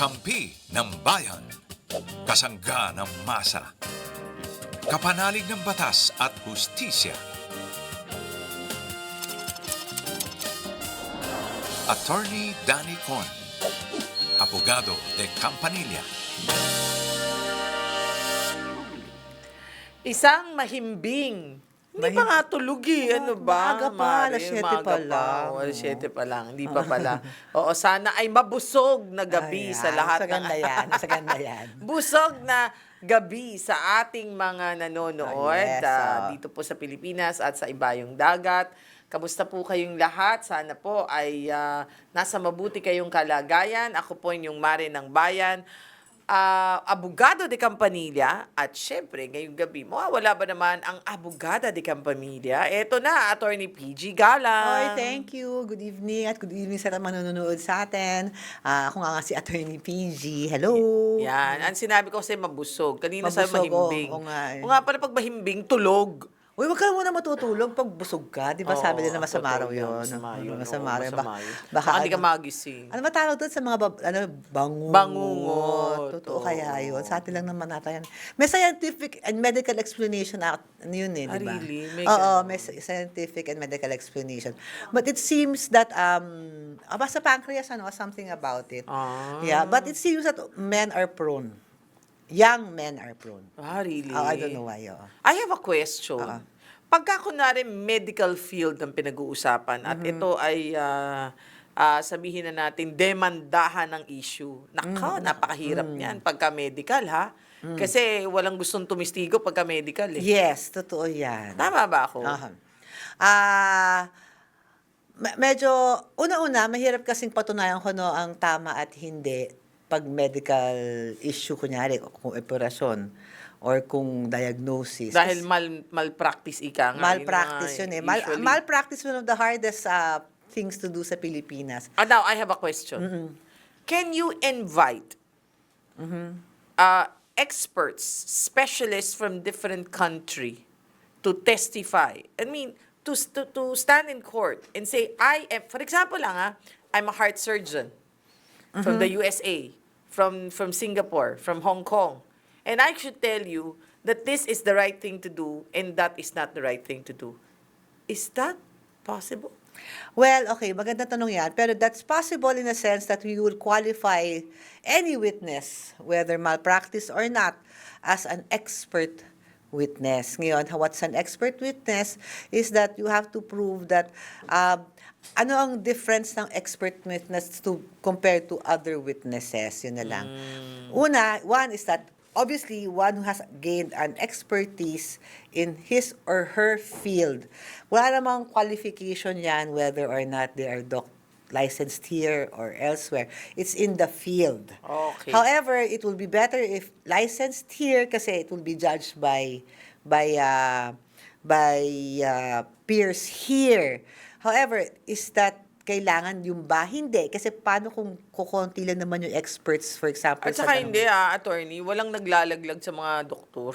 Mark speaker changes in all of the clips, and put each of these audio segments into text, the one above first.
Speaker 1: Kampi ng bayan. Kasangga ng masa. Kapanalig ng batas at hustisya. Attorney Danny Con. Abogado de Campanilla.
Speaker 2: Isang mahimbing. Hindi pa nga tulog eh. Ano ba?
Speaker 3: maaga pa, alas 7
Speaker 2: Maaga
Speaker 3: pa lang.
Speaker 2: Oo, alas 7 pa lang. Hindi pa pala. Oo, sana ay mabusog na gabi sa
Speaker 3: Ayan,
Speaker 2: lahat
Speaker 3: Sa ganda
Speaker 2: ng...
Speaker 3: yan. Sa ganda yan.
Speaker 2: Busog na gabi sa ating mga nanonood
Speaker 3: Ah, yes,
Speaker 2: ah. dito po sa Pilipinas at sa ibayong dagat. Kamusta po kayong lahat? Sana po ay ah, nasa mabuti kayong kalagayan. Ako po inyong Mare ng Bayan. Ah, abogado de Campanilla at syempre ngayong gabi mawawala ba naman ang abogada de Campanilla eto na attorney PG Galang
Speaker 3: Oy, thank you. Good evening at good evening sa mga manonood sa atin. Ah, ako nga nga si Attorney PG. Hello.
Speaker 2: Yan. Ang sinabi ko kasi mabusog. Kanina sa
Speaker 3: Mabusog, oo.
Speaker 2: mahimbing.
Speaker 3: Oo nga eh.
Speaker 2: O nga pala pag mahimbing, tulog.
Speaker 3: Uy, wag ka muna matutulog pag busog ka. Di ba
Speaker 2: Oo,
Speaker 3: sabi nila masama raw
Speaker 2: yan.
Speaker 3: yun?
Speaker 2: Masama
Speaker 3: Oo,
Speaker 2: yun.
Speaker 3: Masama Baka,
Speaker 2: yun.
Speaker 3: baka
Speaker 2: Baka hindi ka
Speaker 3: ano-
Speaker 2: magising.
Speaker 3: Ano ba tawag doon sa mga bab, ano, bangungot?
Speaker 2: Bangungot,
Speaker 3: Totoo
Speaker 2: oo.
Speaker 3: kaya yun. Sa atin lang naman natin yan. May scientific and medical explanation na ano yun eh,
Speaker 2: Ah,
Speaker 3: di ba?
Speaker 2: really? May
Speaker 3: Oo,
Speaker 2: ganun.
Speaker 3: may sci- scientific and medical explanation. But it seems that, um, ah, basta pancreas, ano, something about it.
Speaker 2: Ah.
Speaker 3: Yeah, but it seems that men are prone. Young men are prone.
Speaker 2: Ah, really?
Speaker 3: Oh, I don't know why. Oh.
Speaker 2: I have a question.
Speaker 3: Ah.
Speaker 2: Pagka kunwari medical field ang pinag-uusapan at
Speaker 3: Mm-hmm.
Speaker 2: ito ay ah, ah, sabihin na natin demandahan ng issue. Naka,
Speaker 3: Mm.
Speaker 2: napakahirap niyan pagka medical ha. Kasi walang gustong tumistigo pagka medical eh.
Speaker 3: Yes, totoo yan.
Speaker 2: Tama ba ako?
Speaker 3: Aha. Ah, me- medyo una-una mahirap kasing patunayan ko no ang tama at hindi pag medical issue kunyari kung operasyon or kung diagnosis.
Speaker 2: Dahil mal malpractice ika nga.
Speaker 3: malpractice yun eh. Mal-
Speaker 2: usually.
Speaker 3: malpractice one of the hardest ah, things to do sa Pilipinas.
Speaker 2: Ah, now, I have a question. Can you invite uh, experts, specialists from different country to testify? I mean, to, to, to stand in court and say, I am, for example lang ah, I'm a heart surgeon from the USA, from, from Singapore, from Hong Kong. And I should tell you that this is the right thing to do and that is not the right thing to do. Is that possible?
Speaker 3: Well, okay, maganda tanong yan. Pero that's possible in a sense that we will qualify any witness, whether malpractice or not, as an expert witness. Ngayon, what's an expert witness is that you have to prove that um, ano ang difference ng expert witness to compared to other witnesses. Yun na lang. Una, one is that obviously one who has gained an expertise in his or her field. Wala namang qualification yan whether or not they are doc licensed here or elsewhere. It's in the field.
Speaker 2: Okay.
Speaker 3: However, it will be better if licensed here kasi it will be judged by by uh, by uh, peers here. However, is that kailangan yung ba? Hindi. Kasi paano kung kukonti lang naman yung experts, for example,
Speaker 2: At
Speaker 3: sa
Speaker 2: saka hindi ah, attorney, walang naglalaglag sa mga doktor.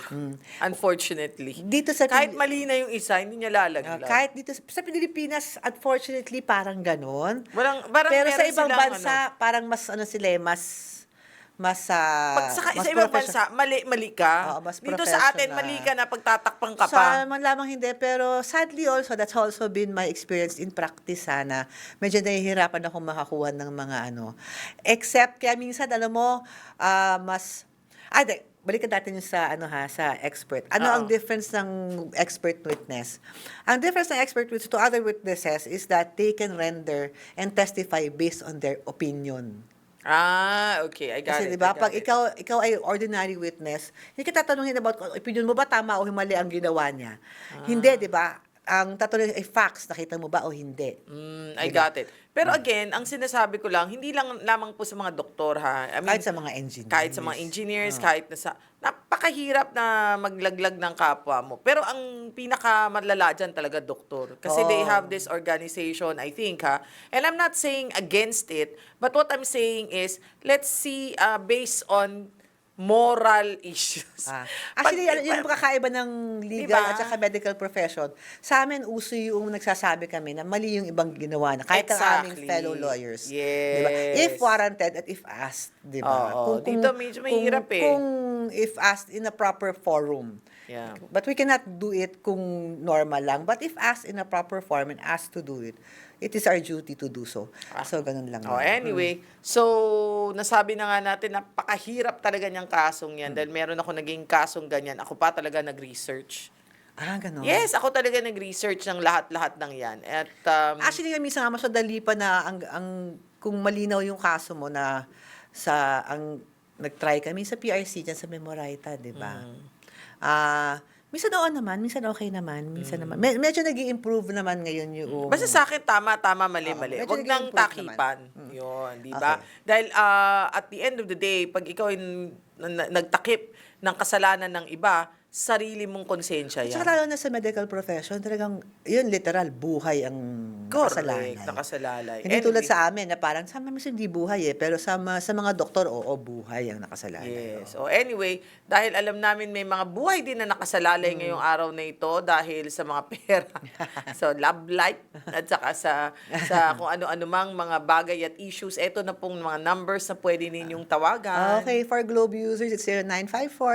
Speaker 2: Unfortunately.
Speaker 3: Dito sa
Speaker 2: Kahit mali na yung isa, hindi niya lalaglag.
Speaker 3: kahit dito sa, sa Pilipinas, unfortunately, parang ganon.
Speaker 2: Walang, parang
Speaker 3: Pero sa ibang
Speaker 2: silang,
Speaker 3: bansa,
Speaker 2: ano,
Speaker 3: parang mas ano sila eh, mas mas ah,
Speaker 2: pag sa,
Speaker 3: mas
Speaker 2: sa ibang bansa, mali, mali ka.
Speaker 3: Oo, mas
Speaker 2: Dito sa atin, mali ka na pagtatakpang ka
Speaker 3: Sa
Speaker 2: pa.
Speaker 3: man lamang hindi, pero sadly also, that's also been my experience in practice sana. Medyo nahihirapan ako makakuha ng mga ano. Except, kaya minsan, alam mo, ah, mas, ah, di, balikan natin yung sa, ano ha, sa expert. Ano
Speaker 2: Oo.
Speaker 3: ang difference ng expert witness? Ang difference ng expert witness to other witnesses is that they can render and testify based on their opinion.
Speaker 2: Ah, okay. I got
Speaker 3: Kasi
Speaker 2: it.
Speaker 3: 'di ba,
Speaker 2: I got
Speaker 3: pag
Speaker 2: it.
Speaker 3: ikaw ikaw ay ordinary witness, hindi ka tatanungin about kung opinion mo ba tama o mali ang ginawa niya.
Speaker 2: Ah.
Speaker 3: Hindi, 'di ba? Ang tatanungin ay facts, nakita mo ba o hindi.
Speaker 2: Mm, I got it. Pero again, ang sinasabi ko lang, hindi lang lamang po sa mga doktor ha. I mean,
Speaker 3: Kahit sa mga engineers.
Speaker 2: kahit sa mga engineers, kahit na sa, napakahirap na maglaglag ng kapwa mo. Pero ang pinakamalala dyan talaga, doktor. Kasi they
Speaker 3: Oh.
Speaker 2: have this organization, I think, ha. And I'm not saying against it, but what I'm saying is, let's see, uh, based on moral issues.
Speaker 3: Ah.
Speaker 2: Pag-
Speaker 3: Actually, ano, yun ang kakaiba ng legal
Speaker 2: Diba?
Speaker 3: at saka medical profession. Sa amin, uso yung nagsasabi kami na mali yung ibang ginawa na kahit ang aming
Speaker 2: Exactly.
Speaker 3: fellow lawyers.
Speaker 2: Yes.
Speaker 3: Diba? If warranted at if asked, di ba?
Speaker 2: Oo. Dito medyo mahirap eh.
Speaker 3: Kung if asked in a proper forum.
Speaker 2: Yeah.
Speaker 3: But we cannot do it kung normal lang. But if asked in a proper form and asked to do it, it is our duty to do so. So, ganun lang.
Speaker 2: Oh, anyway, so nasabi na nga natin napakahirap talaga niyang kasong yan dahil meron ako naging kasong ganyan. Ako pa talaga nag-research.
Speaker 3: Ah, ganun.
Speaker 2: Yes, ako talaga nag-research ng lahat-lahat ng yan. At um,
Speaker 3: Actually, nga minsan nga mas madali pa na ang, ang kung malinaw yung kaso mo na sa ang nag-try kami sa PRC dyan sa Memorita, di ba?
Speaker 2: Mm.
Speaker 3: Ah, minsan oo naman, minsan okay naman, minsan naman. Me- medyo nag improve naman ngayon yung
Speaker 2: Mm. Basta sa akin, tama, tama, mali,
Speaker 3: Oo,
Speaker 2: mali.
Speaker 3: medyo
Speaker 2: Huwag nang
Speaker 3: nag-improve
Speaker 2: takipan.
Speaker 3: naman. Mm.
Speaker 2: Yun, di ba?
Speaker 3: Okay.
Speaker 2: Dahil ah, at the end of the day, pag ikaw yung na- nagtakip ng kasalanan ng iba, sarili mong konsensya yan.
Speaker 3: saka lalo na sa medical profession, talagang, yun literal, buhay ang
Speaker 2: Correct,
Speaker 3: kasalanan.
Speaker 2: nakasalalay.
Speaker 3: Hindi
Speaker 2: Anyway.
Speaker 3: tulad sa amin na parang sa amin hindi buhay eh, pero sa, sa mga doktor, oo, buhay ang nakasalalay.
Speaker 2: Yes. So anyway, dahil alam namin may mga buhay din na nakasalalay
Speaker 3: Mm.
Speaker 2: ngayong araw na ito dahil sa mga pera. so love life at saka sa sa kung ano-ano mang mga bagay at issues. Ito na pong mga numbers na pwede ninyong tawagan.
Speaker 3: Okay, for Globe users, it's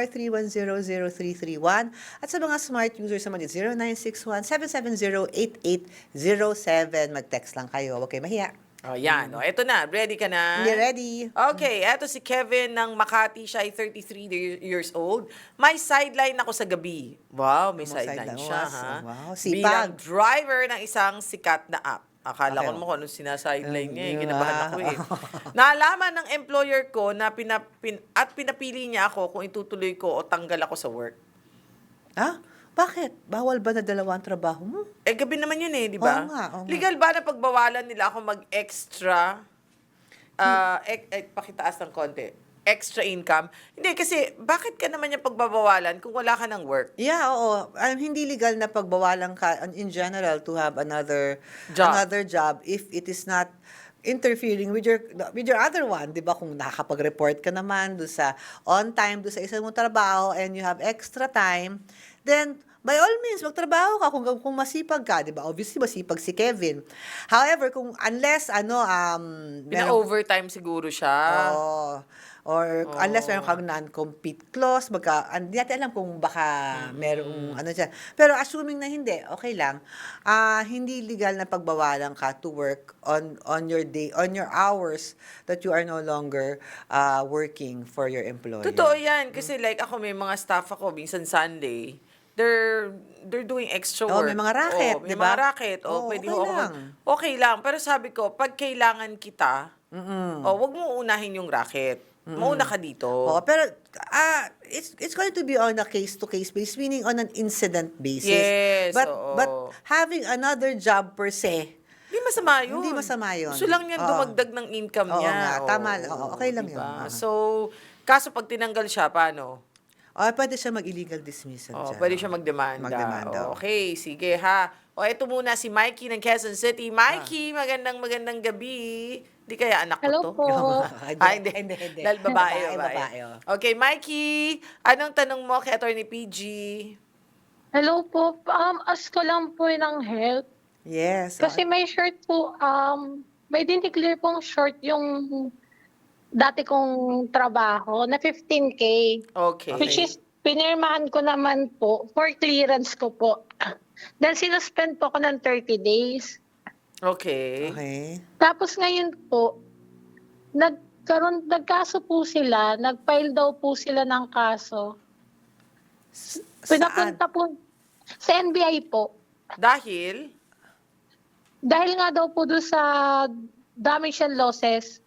Speaker 3: 0954-310-0331. At sa mga smart users naman, it's 0961-770-8807. Mag-text lang kayo. Huwag kayo mahiya.
Speaker 2: Oh, yan. Oh, ito na. Ready ka na?
Speaker 3: Hindi ready.
Speaker 2: Okay, eto si Kevin ng Makati. Siya ay 33 de- years old. May sideline ako sa gabi. Wow, may sideline
Speaker 3: sideline.
Speaker 2: siya, ha?
Speaker 3: wow,
Speaker 2: Bilang
Speaker 3: sipag.
Speaker 2: driver ng isang sikat na app. Akala ko naman kung anong sinasideline niya. eh. Kinabahan
Speaker 3: ah.
Speaker 2: ako eh. Naalaman ng employer ko na pinapin, at pinapili niya ako kung itutuloy ko o tanggal ako sa work.
Speaker 3: Ha? Bakit? Bawal ba na dalawang trabaho mo?
Speaker 2: Eh, gabi naman yun eh, di ba?
Speaker 3: Oo nga, oo nga.
Speaker 2: Legal ba na pagbawalan nila ako mag-extra, ah, ek, eh, pakitaas ng konti, extra income? Hindi, kasi bakit ka naman yung pagbabawalan kung wala ka ng work?
Speaker 3: Yeah, oo. Um, hindi legal na pagbawalan ka um, in general to have another
Speaker 2: Job.
Speaker 3: another job if it is not interfering with your with your other one, 'di ba? Kung nakakapag-report ka naman do sa on time do sa isang mong trabaho and you have extra time, then by all means magtrabaho ka kung kung masipag ka, 'di ba? Obviously masipag si Kevin. However, kung unless ano um meron-
Speaker 2: Pina-overtime siguro siya.
Speaker 3: Oo. Or unless meron kang non-compete clause, magka, hindi natin alam kung baka merong ano dyan. Pero assuming na hindi, okay lang. Ah, hindi legal na pagbawalan ka to work on on your day, on your hours that you are no longer ah, working for your employer.
Speaker 2: Totoo yan. Kasi like ako, may mga staff ako, minsan Sunday, they're they're doing extra
Speaker 3: Oh,
Speaker 2: work.
Speaker 3: may mga racket,
Speaker 2: Oh, may
Speaker 3: di ba?
Speaker 2: mga racket. Oh,
Speaker 3: Oh,
Speaker 2: pwede
Speaker 3: okay
Speaker 2: ho ako.
Speaker 3: lang.
Speaker 2: Okay lang. Pero sabi ko, pag kailangan kita, oh, wag mo unahin yung racket. Mauna ka dito.
Speaker 3: Oo, pero ah it's it's going to be on a case to case basis meaning on an incident basis.
Speaker 2: Yes,
Speaker 3: But
Speaker 2: oo.
Speaker 3: but having another job per se,
Speaker 2: Hindi masama yun.
Speaker 3: Hindi masama yun.
Speaker 2: Gusto lang niya
Speaker 3: Oo.
Speaker 2: dumagdag ng income
Speaker 3: Oo
Speaker 2: niya.
Speaker 3: nga, tama. Oo, okay lang yun. Oo.
Speaker 2: So, kaso pag tinanggal siya, paano?
Speaker 3: oh, pwede siya mag-illegal dismissal
Speaker 2: Oh,
Speaker 3: dyan.
Speaker 2: pwede siya magdemanda.
Speaker 3: Magdemanda.
Speaker 2: Oh, okay, sige ha. O, eto muna si Mikey ng Quezon City. Mikey, magandang magandang gabi. Di kaya anak
Speaker 4: Hello
Speaker 2: ko to?
Speaker 4: po.
Speaker 2: Ah, hindi.
Speaker 3: Hindi, hindi.
Speaker 2: Dahil babae,
Speaker 3: Babae,
Speaker 2: babae.
Speaker 3: babae, oh.
Speaker 2: Okay, Mikey, anong tanong mo kay Attorney PG?
Speaker 4: Hello po. Um, ask ko lang po ng help.
Speaker 3: Yes.
Speaker 4: Kasi may short po, um, may dineclare pong short yung dati kong trabaho na 15K.
Speaker 2: Okay.
Speaker 4: Which is, pinirmahan ko naman po for clearance ko po. Dahil sinuspend po ako ng 30 days.
Speaker 2: Okay.
Speaker 3: okay.
Speaker 4: Tapos ngayon po, nagkaroon, nagkaso po sila, nag-file daw po sila ng kaso.
Speaker 3: S-
Speaker 4: Pinapunta po sa NBI po.
Speaker 2: Dahil,
Speaker 4: Dahil nga daw po doon sa damage and losses,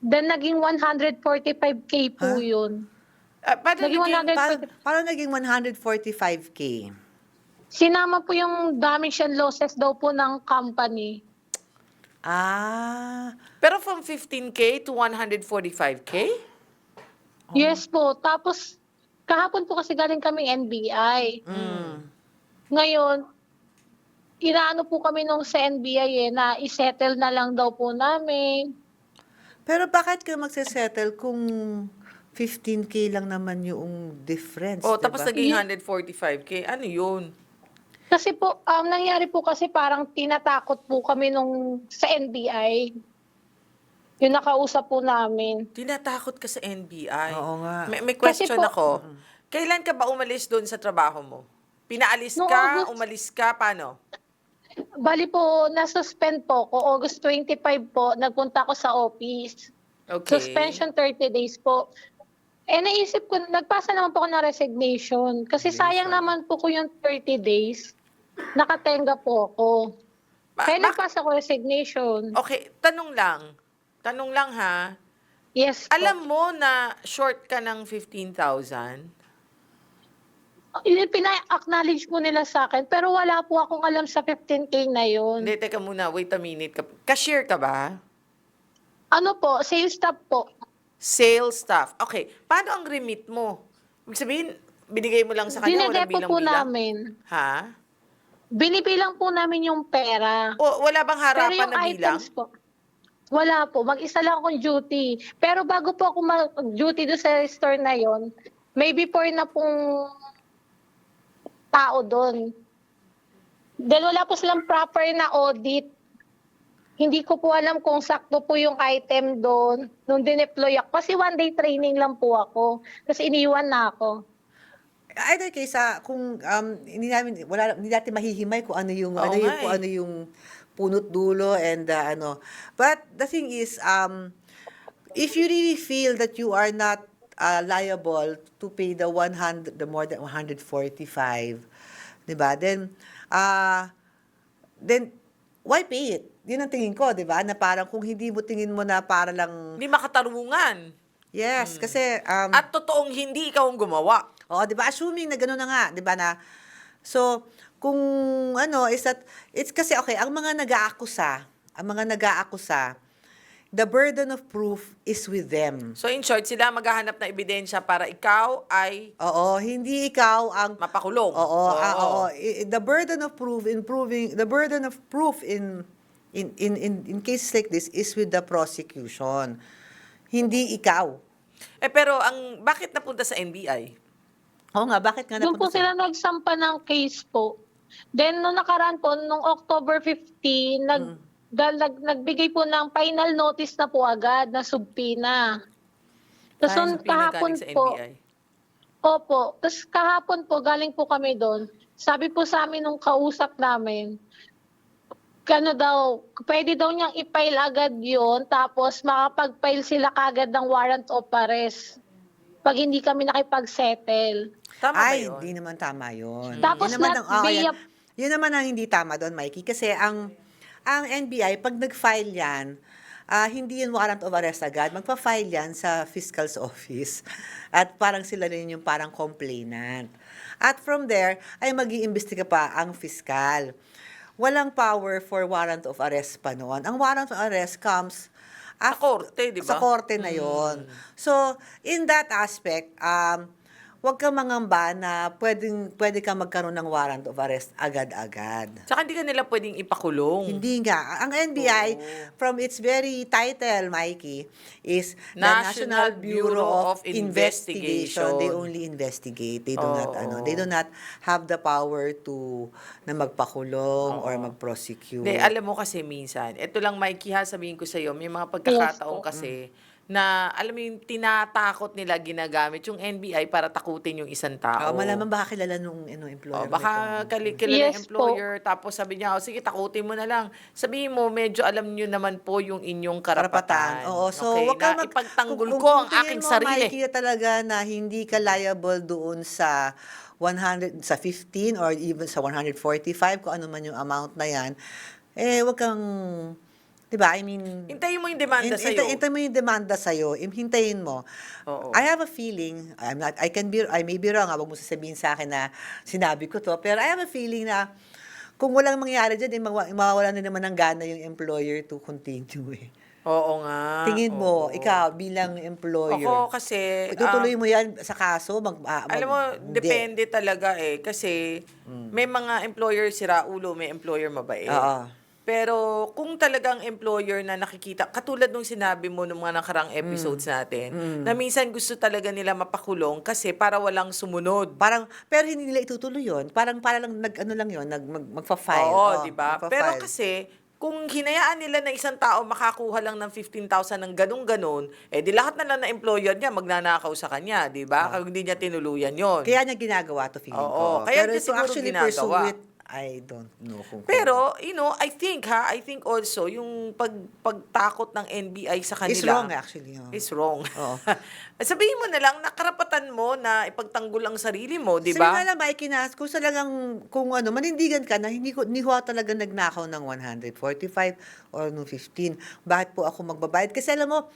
Speaker 4: then naging 145k po
Speaker 3: Huh?
Speaker 4: yun.
Speaker 2: Uh, paano
Speaker 4: Naging
Speaker 2: naging,
Speaker 4: 100
Speaker 3: Paano, paano naging 145K?
Speaker 4: Sinama po yung damage and losses daw po ng company.
Speaker 3: Ah,
Speaker 2: pero from 15K to 145K?
Speaker 4: Yes po. Tapos, kahapon po kasi galing kami NBI.
Speaker 3: mm.
Speaker 4: Ngayon, inaano po kami nung sa NBI eh, na isettle na lang daw po namin.
Speaker 3: Pero bakit ka magsesettle kung 15K lang naman yung difference.
Speaker 2: Oh, tapos
Speaker 3: diba?
Speaker 2: naging 145k. Ano yun?
Speaker 4: Kasi po, um, nangyari po kasi parang tinatakot po kami nung sa NBI. Yung nakausap po namin.
Speaker 2: Tinatakot ka sa NBI.
Speaker 3: Oo nga.
Speaker 2: May, may
Speaker 4: Kasi
Speaker 2: question
Speaker 4: po-
Speaker 2: ako. Kailan ka ba umalis doon sa trabaho mo? Pinaalis
Speaker 4: Noong
Speaker 2: ka?
Speaker 4: August.
Speaker 2: Umalis ka? Paano?
Speaker 4: Bali po, nasuspend po ko. August 25 po, nagpunta ako sa office.
Speaker 2: Okay.
Speaker 4: Suspension 30 days po. Eh, naisip ko, nagpasa naman po ako ng resignation. Kasi sayang naman po ko yung 30 days. Nakatenga po ako.
Speaker 2: Ba-
Speaker 4: Kaya
Speaker 2: bak-
Speaker 4: nagpasa ko resignation.
Speaker 2: Okay, tanong lang. Tanong lang ha.
Speaker 4: Yes po.
Speaker 2: Alam mo na short ka ng 15,000?
Speaker 4: Yun, Pina-acknowledge po nila sa akin. Pero wala po akong alam sa 15K na yun.
Speaker 2: Hindi, teka muna. Wait a minute. Ka- Cashier ka ba?
Speaker 4: Ano po, sales staff po.
Speaker 2: Sales staff. Okay. Paano ang remit mo? Ibig sabihin, binigay mo lang sa kanya, walang
Speaker 4: Dinedepo po
Speaker 2: bilang-bilang?
Speaker 4: namin.
Speaker 2: Ha?
Speaker 4: Binibilang po namin yung pera.
Speaker 2: O wala bang
Speaker 4: Pero
Speaker 2: harapan
Speaker 4: yung
Speaker 2: na bilang?
Speaker 4: items po, wala po. Mag-isa lang akong duty. Pero bago po ako mag-duty doon sa store na yon, may before na pong tao doon. Dahil wala po silang proper na audit. Hindi ko po alam kung sakto po yung item doon nung dineploy ako. Kasi one day training lang po ako. Kasi iniwan na ako.
Speaker 3: Either case, ah, kung um, hindi namin, wala, hindi natin mahihimay kung ano yung,
Speaker 2: Oo
Speaker 3: ano yung,
Speaker 2: nga
Speaker 3: kung
Speaker 2: eh.
Speaker 3: ano yung punot dulo and uh, ano. But the thing is, um, if you really feel that you are not uh, liable to pay the 100, the more than 145, di ba? Then, uh, then, why pay it? Yun ang tingin ko, di ba? Na parang kung hindi mo tingin mo na para lang,
Speaker 2: Hindi makatarungan.
Speaker 3: yes, kasi, um,
Speaker 2: At totoong hindi ikaw ang gumawa.
Speaker 3: Oo, 'di ba? Assuming na gano'n na nga, 'di ba na So, kung ano is that it's kasi okay, ang mga nag-aakusa, ang mga nag-aakusa, the burden of proof is with them.
Speaker 2: So in short, sila maghahanap na ebidensya para ikaw ay
Speaker 3: Oo, hindi ikaw ang
Speaker 2: mapakulong.
Speaker 3: Oo, ah, oo. I- The burden of proof in proving the burden of proof in in in in, in cases like this is with the prosecution. Hindi ikaw.
Speaker 2: Eh pero ang bakit napunta sa NBI?
Speaker 3: Oo nga, bakit nga
Speaker 4: Doon po
Speaker 3: napunta sa-
Speaker 4: sila nagsampa ng case po. Then, nung nakaraan po, nung October 15, nag,
Speaker 3: Mm.
Speaker 4: dal- nag, nagbigay po ng final notice na po agad na subpina. Tapos
Speaker 2: Dahil
Speaker 4: nung kahapon
Speaker 2: sa
Speaker 4: po,
Speaker 2: NBI.
Speaker 4: opo, tapos kahapon po, galing po kami doon. Sabi po sa amin nung kausap namin, ano daw, pwede daw niyang i-file agad yon tapos makapag-file sila kagad ng warrant of arrest pag hindi kami nakipag-settle.
Speaker 2: Tama
Speaker 3: Ay,
Speaker 2: ba yun?
Speaker 3: hindi naman tama yun.
Speaker 4: Tapos
Speaker 3: yun naman
Speaker 4: not
Speaker 3: ang, oh, yan. Yun naman ang hindi tama doon, Mikey. Kasi ang ang NBI, pag nag-file yan, ah, hindi yun warrant of arrest agad. Magpa-file yan sa fiscal's office. At parang sila rin yung parang complainant. At from there, ay mag iimbestiga pa ang fiscal. Walang power for warrant of arrest pa noon. Ang warrant of arrest comes
Speaker 2: Sa
Speaker 3: af-
Speaker 2: korte, di ba?
Speaker 3: Sa korte na yon. So, in that aspect, um, huwag kang mangamba na pwedeng, pwede ka magkaroon ng warrant of arrest agad-agad.
Speaker 2: Tsaka hindi ka nila pwedeng ipakulong.
Speaker 3: Hindi nga. Ang NBI, from its very title, Mikey, is the
Speaker 2: National
Speaker 3: National Bureau of
Speaker 2: of Investigation.
Speaker 3: Investigation. They only investigate. They do not,
Speaker 2: Oo.
Speaker 3: ano, they do not have the power to, na magpakulong or mag-prosecute.
Speaker 2: Hindi, alam mo kasi minsan, ito lang Mikey ha, sabihin ko sa'yo, may mga pagkakataon kasi na alam mo yung tinatakot nila ginagamit yung NBI para takutin yung isang tao.
Speaker 3: Oh, malaman baka kilala nung ano, employer
Speaker 2: Oh, baka kali- kilala
Speaker 4: Yes
Speaker 2: employer, tapos sabi niya, oh, sige, takutin mo na lang. Sabihin mo, medyo alam niyo naman po yung inyong karapatan.
Speaker 3: Oo, so
Speaker 2: okay,
Speaker 3: wag ka
Speaker 2: na
Speaker 3: mag-
Speaker 2: ipagtanggol
Speaker 3: kung-
Speaker 2: ko
Speaker 3: kung
Speaker 2: ang aking
Speaker 3: mo,
Speaker 2: sarili.
Speaker 3: Mikey, talaga na hindi ka liable doon sa 100 sa 15 or even sa 145 kung ano man yung amount na yan. Eh wag kang 'di ba? I mean
Speaker 2: Hintayin mo yung demanda
Speaker 3: hin-
Speaker 2: sa'yo.
Speaker 3: hintay- hintay mo yung demanda sa'yo. im- Hintayin mo.
Speaker 2: Oo.
Speaker 3: I have a feeling, I'm not, I can be, I may be wrong, ha, wag mo sasabihin sa akin na sinabi ko to, pero I have a feeling na kung walang mangyari dyan, eh, mawa- mawawalan na naman ng gana yung employer to continue eh.
Speaker 2: Oo nga.
Speaker 3: Tingin mo,
Speaker 2: oo.
Speaker 3: ikaw bilang employer,
Speaker 2: Ako kasi...
Speaker 3: itutuloy
Speaker 2: um,
Speaker 3: mo yan sa kaso? Mag, ah, mag-
Speaker 2: Alam mo,
Speaker 3: hindi.
Speaker 2: depende talaga eh. Kasi may mga employer sira ulo, may employer mabait.
Speaker 3: Oo.
Speaker 2: Pero kung talagang employer na nakikita, katulad nung sinabi mo nung mga nakarang episodes natin, na minsan gusto talaga nila mapakulong kasi para walang sumunod.
Speaker 3: Parang, pero hindi nila itutuloy yun. Parang, para lang, nag, ano lang yun, nag, mag, magfa-file.
Speaker 2: Oo, di ba? Pero kasi, kung hinayaan nila na isang tao makakuha lang ng 15,000 ng ganun-ganun, eh di lahat na lang na employer niya magnanakaw sa kanya, di ba? Kaya hindi niya tinuluyan yon.
Speaker 3: Kaya niya ginagawa to feeling
Speaker 2: Oo,
Speaker 3: ko.
Speaker 2: kaya
Speaker 3: pero
Speaker 2: niya
Speaker 3: to
Speaker 2: siguro
Speaker 3: actually
Speaker 2: ginagawa.
Speaker 3: pursue it, I don't know kung
Speaker 2: Pero, you know, I think ha, I think also, yung pag, pagtakot ng NBI sa kanila.
Speaker 3: It's wrong actually. oh.
Speaker 2: Is wrong.
Speaker 3: Oo.
Speaker 2: Sabihin mo na lang, nakarapatan mo na ipagtanggol ang sarili mo, di ba?
Speaker 3: nga lang, Mike, kinas, kung talagang, kung ano, manindigan ka na, hindi ko, hindi ko talaga nagnakaw ng 145 or no 15. Bakit po ako magbabayad? Kasi alam mo,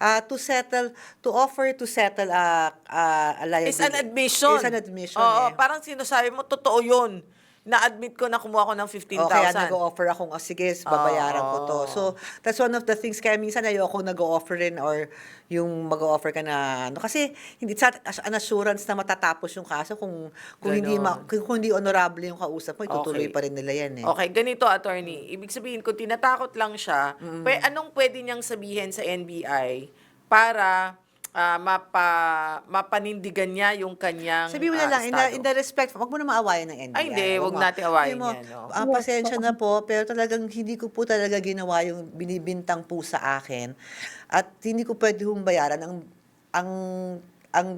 Speaker 3: ah, to settle, to offer to settle a, a, a liability.
Speaker 2: It's an admission.
Speaker 3: It's an admission,
Speaker 2: Oo,
Speaker 3: eh.
Speaker 2: parang sinasabi mo, totoo yun. Na-admit ko na kumuha ko ng 15,000.
Speaker 3: O kaya nag-offer akong, oh, sige, babayaran ko to. So, that's one of the things. Kaya minsan ayoko nag-offer rin or yung mag-offer ka na, ano, kasi hindi sa an assurance na matatapos yung kaso kung kung hindi ma,
Speaker 2: Ganon.
Speaker 3: kung, kung hindi honorable yung kausap mo, itutuloy
Speaker 2: Okay.
Speaker 3: pa rin nila yan eh.
Speaker 2: Okay, ganito, attorney. Ibig sabihin, kung tinatakot lang siya, pe, anong pwede niyang sabihin sa NBI para ah, mapa, mapanindigan niya yung kanyang
Speaker 3: Sabi mo na
Speaker 2: ah,
Speaker 3: lang, in the, in the respect, wag mo na maawayan ng NBI.
Speaker 2: Ay, hindi, wag
Speaker 3: mo-
Speaker 2: natin awayin
Speaker 3: Sabi mo,
Speaker 2: yan, no?
Speaker 3: ah, pasensya na po, pero talagang hindi ko po talaga ginawa yung binibintang po sa akin. At hindi ko pwede hong bayaran ang, ang, ang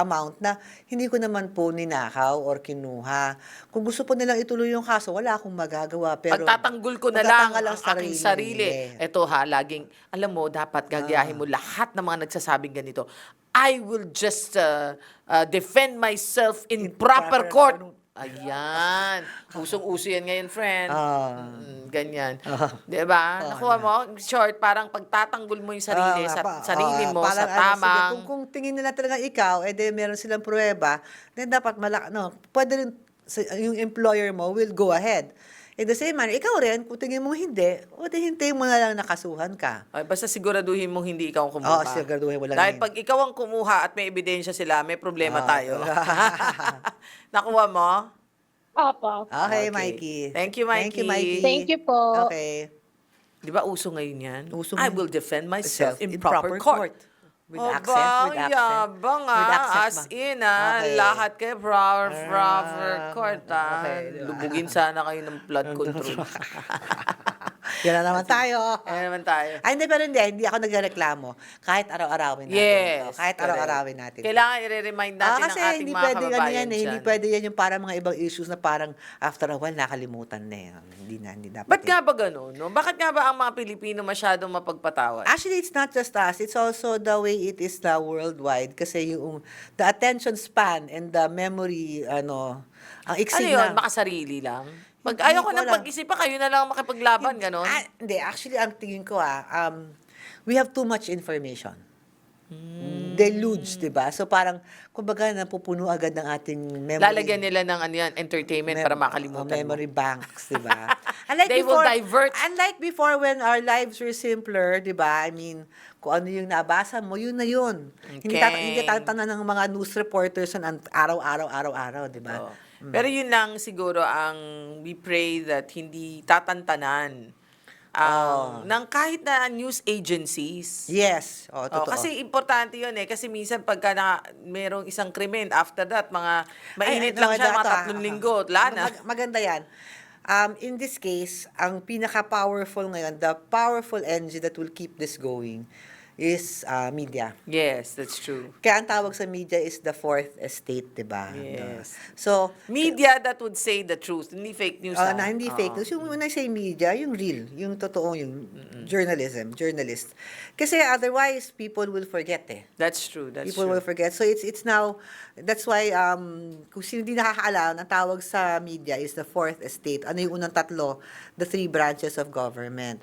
Speaker 3: amount na hindi ko naman po ninakaw or kinuha. Kung gusto po nilang ituloy yung kaso, wala akong magagawa. Pero
Speaker 2: Pagtatanggol ko na lang ang aking sarili. Ito ha, laging, alam mo, dapat gagayahin mo lahat ng mga nagsasabing ganito. I will just uh, uh, defend myself in,
Speaker 3: In
Speaker 2: proper
Speaker 3: proper-
Speaker 2: court. Ayan. Usong-uso yan ngayon, friend.
Speaker 3: Ah.
Speaker 2: Mm, ganyan.
Speaker 3: Ah.
Speaker 2: Di ba?
Speaker 3: Ah,
Speaker 2: Nakuha mo? Short, parang pagtatanggol mo yung sarili
Speaker 3: Oo nga
Speaker 2: sa
Speaker 3: pa.
Speaker 2: sarili
Speaker 3: Oo,
Speaker 2: mo
Speaker 3: parang
Speaker 2: sa
Speaker 3: ano, sige,
Speaker 2: tamang...
Speaker 3: kung, kung tingin nila talaga ikaw, eh, then meron silang pruweba, then dapat malak, no, pwede rin, sa- yung employer mo will go ahead. In the same manner, ikaw rin, kung tingin mo hindi, o di hintayin mo na lang nakasuhan ka.
Speaker 2: Ay, basta siguraduhin mong hindi ikaw ang kumuha.
Speaker 3: Oo, siguraduhin mo lang
Speaker 2: Dahil
Speaker 3: yun.
Speaker 2: pag ikaw ang kumuha at may ebidensya sila, may problema
Speaker 3: Ah.
Speaker 2: tayo. Nakuha mo?
Speaker 4: Opo.
Speaker 3: Okay,
Speaker 2: Okay.
Speaker 3: Mikey.
Speaker 2: Thank you,
Speaker 3: Thank you,
Speaker 2: Mikey.
Speaker 3: Mikey.
Speaker 4: Thank you po.
Speaker 3: Okay.
Speaker 2: Di ba uso ngayon yan?
Speaker 3: Uso
Speaker 2: I
Speaker 3: ngayon.
Speaker 2: will defend myself
Speaker 3: Self-
Speaker 2: in, proper, court.
Speaker 3: With
Speaker 2: Oh,
Speaker 3: accent, with
Speaker 2: bang
Speaker 3: accent.
Speaker 2: yabang
Speaker 3: With
Speaker 2: ah,
Speaker 3: accent
Speaker 2: as
Speaker 3: ba?
Speaker 2: in ah,
Speaker 3: Okay.
Speaker 2: lahat kayo proper, proper
Speaker 3: Ah,
Speaker 2: court ah.
Speaker 3: okay?
Speaker 2: Lubugin sana kayo ng flood control.
Speaker 3: Yan na naman tayo.
Speaker 2: Ayan naman tayo.
Speaker 3: Ay, hindi, pero hindi. Hindi ako nagreklamo. Kahit araw-arawin natin.
Speaker 2: Yes.
Speaker 3: ito. Kahit araw-arawin natin.
Speaker 2: Kailangan i-remind natin
Speaker 3: Ah,
Speaker 2: ang
Speaker 3: kasi
Speaker 2: ating
Speaker 3: hindi
Speaker 2: mga
Speaker 3: pwede ano
Speaker 2: kababayan
Speaker 3: yan eh. Hindi
Speaker 2: dyan.
Speaker 3: pwede yan yung parang mga ibang issues na parang after a while nakalimutan na yan. Hindi na, hindi dapat.
Speaker 2: Ba't
Speaker 3: yan.
Speaker 2: nga ba ganun? No? Bakit nga ba ang mga Pilipino masyadong mapagpatawad?
Speaker 3: Actually, it's not just us. It's also the way it is na worldwide. Kasi yung the attention span and the memory, ano, ang
Speaker 2: ano
Speaker 3: iksi
Speaker 2: yun?
Speaker 3: na.
Speaker 2: Makasarili lang? Pag ayaw ko nang
Speaker 3: alam.
Speaker 2: pag-isipan, kayo na lang makipaglaban, ganon?
Speaker 3: Ah, hindi, actually, ang tingin ko ah, um, we have too much information.
Speaker 2: Hmm.
Speaker 3: Deluge, di ba? So parang, kumbaga, napupuno agad ng ating memory.
Speaker 2: Lalagyan nila ng ano yan, entertainment
Speaker 3: Mem-
Speaker 2: para makalimutan
Speaker 3: oh, memory
Speaker 2: mo.
Speaker 3: banks, di ba? unlike
Speaker 2: They will
Speaker 3: before,
Speaker 2: divert.
Speaker 3: Unlike before when our lives were simpler, di ba? I mean, kung ano yung nabasa mo, yun na yun. Hindi,
Speaker 2: Okay.
Speaker 3: hindi tatanan ng mga news reporters na araw-araw, araw-araw, di ba?
Speaker 2: Oo. Pero yun lang siguro ang we pray that hindi tatantanan ang ng kahit na news agencies.
Speaker 3: Yes.
Speaker 2: Oh,
Speaker 3: Oh, totoo.
Speaker 2: kasi importante yun eh. Kasi minsan pagka na, merong isang krimen, after that, mga mainit
Speaker 3: Ay,
Speaker 2: lang siya, mga tatlong linggo, wala na.
Speaker 3: mag- maganda yan. Um, in this case, ang pinaka-powerful ngayon, the powerful engine that will keep this going is uh, media.
Speaker 2: Yes, that's true.
Speaker 3: Kaya ang tawag sa media is the fourth estate, di ba?
Speaker 2: Yes.
Speaker 3: So,
Speaker 2: Media that would say the truth, hindi fake news. ah.
Speaker 3: Uh, na hindi
Speaker 2: Oo.
Speaker 3: fake news. Yung when I say media, yung real, yung totoo, yung journalism, journalist. Kasi otherwise, people will forget eh.
Speaker 2: That's true, that's
Speaker 3: people
Speaker 2: true.
Speaker 3: will forget. So it's it's now, that's why, um, kung sino hindi nakakaalam, ang tawag sa media is the fourth estate. Ano yung unang tatlo? The three branches of government.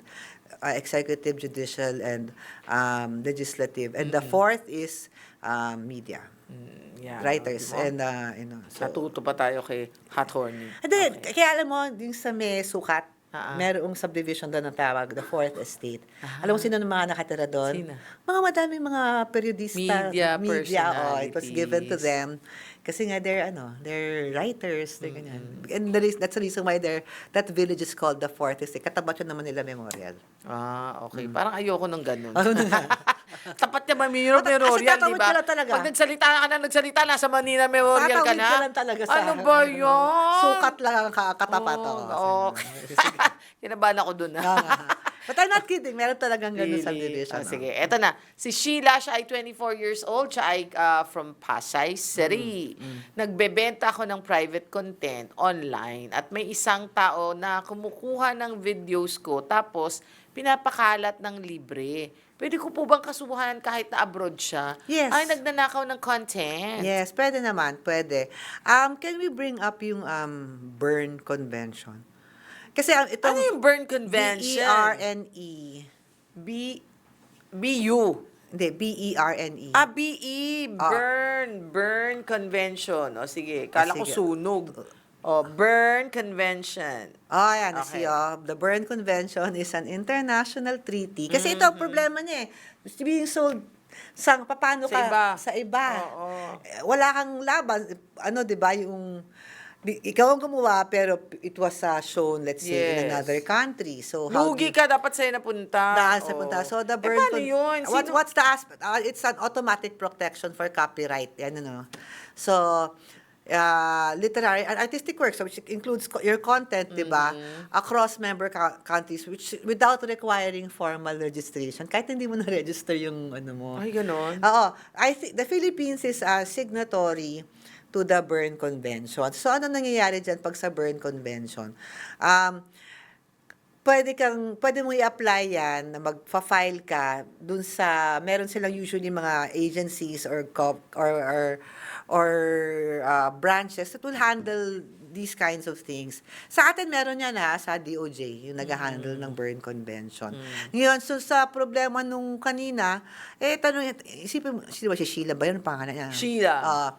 Speaker 3: Uh, executive, judicial, and um, legislative. And the fourth is um, media.
Speaker 2: Mm, yeah,
Speaker 3: Writers.
Speaker 2: diba?
Speaker 3: And, uh, you know, so,
Speaker 2: Natuto pa tayo kay Hot Horny.
Speaker 3: Then, kaya alam mo, yung sa may sukat,
Speaker 2: Ah.
Speaker 3: merong subdivision doon ang tawag, the Fourth Estate. Alam mo sino ng mga nakatira doon?
Speaker 2: Sino?
Speaker 3: Mga madaming mga periodista.
Speaker 2: Media
Speaker 3: oh, It was given to them. Kasi nga they're, ano, they're writers, they're ganyan.
Speaker 2: Mm-hmm.
Speaker 3: And the, reas- that's the reason why they're, that village is called the Fourth Estate. Katapat yun naman nila Memorial.
Speaker 2: Ah, okay. Parang ayoko nung ganun.
Speaker 3: Ano na?
Speaker 2: Tapat niya Manila
Speaker 3: Kasi
Speaker 2: Memorial, di
Speaker 3: tatawid
Speaker 2: ba?
Speaker 3: ka lang talaga.
Speaker 2: Pag nagsalita ka na nagsalita, nasa Manila Memorial ka
Speaker 3: Tatawid
Speaker 2: na.
Speaker 3: ka lang talaga sa...
Speaker 2: Ano ba yun?
Speaker 3: Sukat lang ang ka- katapat.
Speaker 2: Oh,
Speaker 3: oo.
Speaker 2: okay. Kinabahan ako dun.
Speaker 3: Oo nga. But I'm not kidding. Meron talagang ganun
Speaker 2: Really?
Speaker 3: subdivision.
Speaker 2: Ah,
Speaker 3: oh.
Speaker 2: sige, eto na. Si Sheila, siya ay 24 years old. Siya ay ah, from Pasay City.
Speaker 3: Mm,
Speaker 2: Nagbebenta ako ng private content online at may isang tao na kumukuha ng videos ko tapos pinapakalat ng libre. Pwede ko po bang kasuhan kahit na abroad siya?
Speaker 3: Yes.
Speaker 2: Ay, nagnanakaw ng content.
Speaker 3: Yes, pwede naman, pwede. Um, can we bring up yung um, Bern Convention? Kasi um, itong
Speaker 2: Ano yung Bern Convention?
Speaker 3: B-E-R-N-E.
Speaker 2: B... B-U.
Speaker 3: Hindi, B-E-R-N-E.
Speaker 2: Ah, BE,
Speaker 3: Ah.
Speaker 2: Burn, Burn Convention. O sige, kala ko
Speaker 3: sige.
Speaker 2: sunog. O, Burn Convention.
Speaker 3: Oh, yan.
Speaker 2: Okay.
Speaker 3: See, oh, the Bern Convention is an international treaty. Kasi ito, ang
Speaker 2: Mm-hmm.
Speaker 3: problema niya eh. It's being sold sa paano
Speaker 2: Sa
Speaker 3: ka
Speaker 2: iba.
Speaker 3: sa iba.
Speaker 2: Oo.
Speaker 3: Eh, Wala kang laban. Ano, 'di ba, yung di- ikaw ang gumawa pero it was uh, shown let's say in
Speaker 2: Yes.
Speaker 3: another country. So how
Speaker 2: Lugi ka, dapat sa'yo napunta.
Speaker 3: Dahil sa
Speaker 2: Oo.
Speaker 3: punta. So, the
Speaker 2: Eh,
Speaker 3: burn...
Speaker 2: paano
Speaker 3: con-
Speaker 2: yun?
Speaker 3: What,
Speaker 2: Sino-
Speaker 3: what's the aspect? Uh, it's an automatic protection for copyright. Yan, ano. So, uh, literary and artistic works, which includes co- your content, di ba,
Speaker 2: Mm-hmm.
Speaker 3: across member co- countries, which without requiring formal registration, kahit hindi mo na-register yung ano mo.
Speaker 2: Ay, ganon.
Speaker 3: Oo. I think the Philippines is a signatory to the Berne Convention. So, ano nangyayari dyan pag sa Berne Convention? Um, pwede kang, pwede mo i-apply yan na magfa-file ka dun sa, meron silang usually mga agencies or co- or or, or uh, branches that will handle these kinds of things. Sa atin meron yan ha, sa DOJ, yung nag-handle ng Berne Convention. Ngayon, so sa problema nung kanina, eh, tanong, isipin mo, sino ba si Sheila ba yun? ang Pangalan niya?
Speaker 2: Sheila.
Speaker 3: Ah,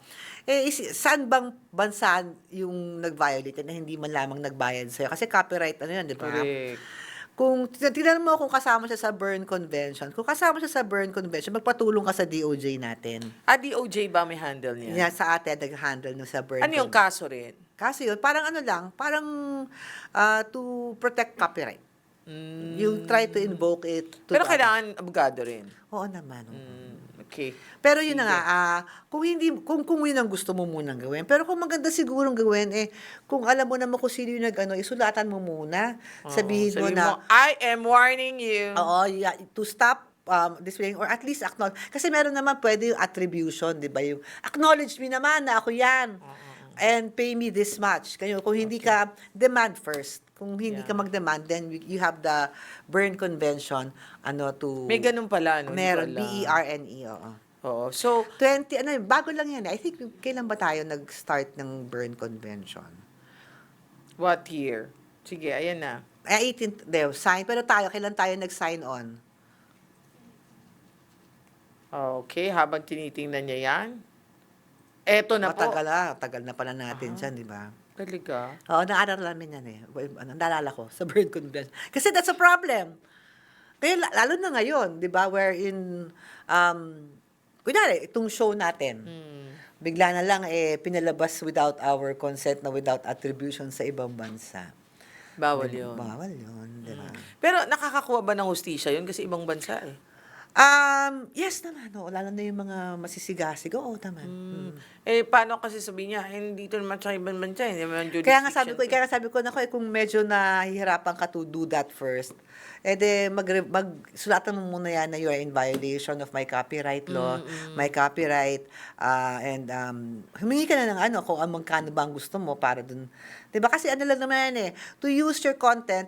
Speaker 3: eh, is, saan bang bansa yung nag-violate na hindi man lamang nagbayad sa'yo? Kasi copyright, ano yan, di ba?
Speaker 2: Correct.
Speaker 3: Kung tignan mo kung kasama siya sa Berne Convention, kung kasama siya sa Berne Convention, magpatulong ka sa DOJ natin.
Speaker 2: Ah, DOJ ba may handle niya?
Speaker 3: Yan, sa atin, nag-handle no sa Berne
Speaker 2: Ano yung kaso rin?
Speaker 3: Kasi yun, parang ano lang, parang ah, to protect copyright. You try to invoke it. To.
Speaker 2: Pero
Speaker 3: the-
Speaker 2: kailangan abogado rin.
Speaker 3: Oo naman.
Speaker 2: Mm, okay.
Speaker 3: Pero yun na nga, ah, kung hindi kung kung yun ang gusto mo munang gawin. Pero kung maganda sigurong gawin eh kung alam mo naman kung sino yung nag-ano, isulatan mo muna. Sabihin mo na
Speaker 2: I am warning you.
Speaker 3: oo, yeah, to stop um, displaying or at least acknowledge. Kasi meron naman pwede yung attribution, 'di ba? Yung acknowledge me naman na ako 'yan. And pay me this much. Kayo, kung hindi ka demand first. Kung hindi ka
Speaker 2: Yeah.
Speaker 3: mag-demand, then you have the Berne Convention ano to
Speaker 2: May ganun pala, no? Hindi ko
Speaker 3: Meron,
Speaker 2: alam.
Speaker 3: B-E-R-N-E, oo.
Speaker 2: Oo. So,
Speaker 3: 20, ano bago lang yan. eh. I think, kailan ba tayo nag-start ng Berne Convention?
Speaker 2: what year? Sige, ayan na.
Speaker 3: Eh, 18, de, sign. Pero tayo, kailan tayo nag-sign on?
Speaker 2: Okay, habang tinitingnan niya yan. Eto na
Speaker 3: Matagal
Speaker 2: po.
Speaker 3: na, tagal na pala natin dyan, di ba?
Speaker 2: Talaga?
Speaker 3: Oo, naaral namin yan eh. Well, Ano, naalala ko, sa Berne Convention. Kasi that's a problem. Kaya la- lalo na ngayon, di ba, wherein, um, kunyari, itong show natin,
Speaker 2: Hmm.
Speaker 3: bigla na lang eh, pinalabas without our consent na without attribution sa ibang bansa.
Speaker 2: Bawal yun.
Speaker 3: Bawal yun, di ba?
Speaker 2: Pero nakakakuha ba ng hustisya yun? Kasi ibang bansa eh.
Speaker 3: Um, yes naman, oo. Lalo na yung mga masisigasig. Oo, naman. Mm.
Speaker 2: Eh, paano kasi sabihin niya, eh, dito naman sa ibang bansa, hindi naman
Speaker 3: Kaya nga sabi ko,
Speaker 2: jurisdiction.
Speaker 3: kaya nga sabi ko, nako, eh, kung medyo nahihirapan ka to do that first, eh de, mag, mag, sulatan mo muna yan na you are in violation of my copyright law, my copyright, uh, and um, humingi ka na ng ano, kung ang magkano ba ang gusto mo para dun. 'Di ba Kasi ano lang naman yan eh, to use your content,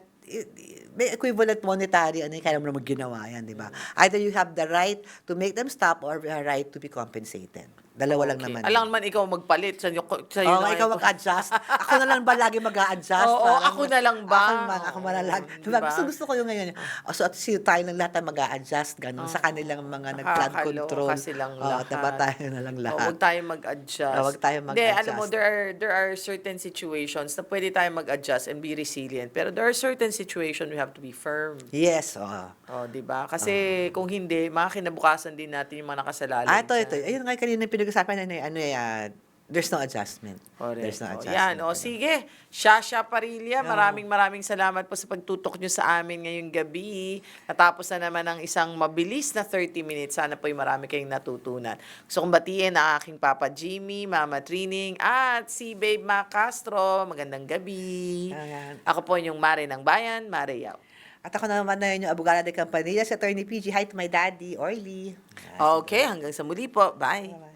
Speaker 3: may equivalent monetary, ano yung kaya mo naman ginawa yan, di ba? Either you have the right to make them stop or the right to be compensated. Dalawa lang naman.
Speaker 2: Alam naman ikaw magpalit. Sa iyo, sa iyo na
Speaker 3: ikaw
Speaker 2: kayo-
Speaker 3: mag-adjust. Ako na lang ba lagi mag-a-adjust?
Speaker 2: Oo,
Speaker 3: Parang-
Speaker 2: ako na lang ba?
Speaker 3: Ako, man, ako lang.
Speaker 2: Oo,
Speaker 3: Diba?
Speaker 2: diba?
Speaker 3: Gusto, gusto ko yung ngayon. O, so, at si tayo lang lahat ang mag-a-adjust, ganun, sa kanilang mga nag-plan
Speaker 2: Nakakaloka
Speaker 3: control.
Speaker 2: silang
Speaker 3: Oo,
Speaker 2: lahat.
Speaker 3: diba tayo na lang
Speaker 2: Oo,
Speaker 3: lahat.
Speaker 2: Huwag tayo mag-adjust.
Speaker 3: Oo, huwag tayo
Speaker 2: Hindi, alam mo,
Speaker 3: mag-adjust.
Speaker 2: there are, there are certain situations na pwede tayo mag-adjust and be resilient. Pero there are certain situations we have to be firm.
Speaker 3: Yes, oo.
Speaker 2: Oh, 'di ba? Kasi kung hindi, makakinabukasan din natin yung mga nakasalalay.
Speaker 3: Ah, ito,
Speaker 2: dyan.
Speaker 3: ito. Ayun nga kanina yung pinag-usapan na ano, eh, ah, there's no adjustment.
Speaker 2: Correct.
Speaker 3: There's no
Speaker 2: Oh,
Speaker 3: adjustment.
Speaker 2: Yan, o sige. Shasha Parilla, maraming maraming salamat po sa pagtutok nyo sa amin ngayong gabi. Natapos na naman ang isang mabilis na 30 minutes. Sana po marami kayong natutunan. Gusto kong batiin ang aking Papa Jimmy, Mama Trining, at si Babe Ma Castro. Magandang gabi.
Speaker 3: Ayan.
Speaker 2: Ako po yung Mare ng Bayan, Mare Yao.
Speaker 3: At ako naman na yun yung abogada de Campanilla, si Attorney PG. Hi to my daddy, Orly.
Speaker 2: Okay, hanggang sa muli po. Bye.
Speaker 3: Bye-bye.